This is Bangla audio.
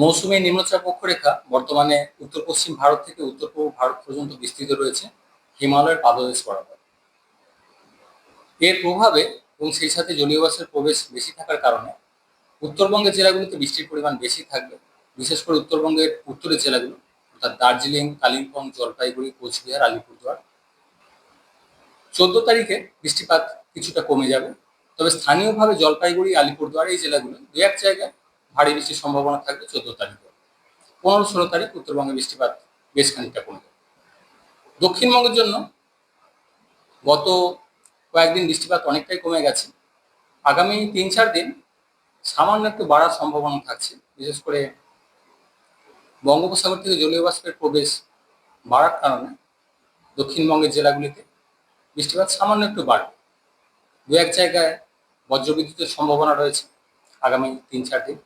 মৌসুমী নিম্নচাপ অক্ষরেখা বর্তমানে উত্তর পশ্চিম ভারত থেকে উত্তর পূর্ব ভারত পর্যন্ত বিস্তৃত রয়েছে। হিমালয়ের পাদদেশ বরাবর। এর প্রভাবে এবং সেই সাথে জলীয় প্রবেশ বেশি থাকার কারণে উত্তরবঙ্গের জেলাগুলিতে বৃষ্টির পরিমাণ বেশি থাকবে। বিশেষ করে উত্তরবঙ্গের উত্তরের জেলাগুলো, অর্থাৎ দার্জিলিং, কালিম্পং, জলপাইগুড়ি, কোচবিহার আলিপুরদুয়ার চোদ্দ তারিখে বৃষ্টিপাত কিছুটা কমে যাবে। তবে স্থানীয়ভাবে জলপাইগুড়ি আলিপুরদুয়ার এই জেলাগুলো দু এক জায়গায় ভারী বৃষ্টির সম্ভাবনা থাকবে চোদ্দ তারিখে। পনেরো ষোলো তারিখ উত্তরবঙ্গে বৃষ্টিপাত বেশ খানিকটা কমবে। দক্ষিণবঙ্গের জন্য গত কয়েকদিন বৃষ্টিপাত অনেকটাই কমে গেছে। আগামী তিন চার দিন সামান্য একটু বাড়ার সম্ভাবনা থাকছে। বিশেষ করে বঙ্গোপসাগর থেকে জলীয় বাষ্পের প্রবেশ বাড়ার কারণে দক্ষিণবঙ্গের জেলাগুলিতে বৃষ্টিপাত সামান্য একটু বাড়বে। দু এক জায়গায় বজ্রবিদ্যুতের সম্ভাবনা রয়েছে আগামী তিন চার দিন।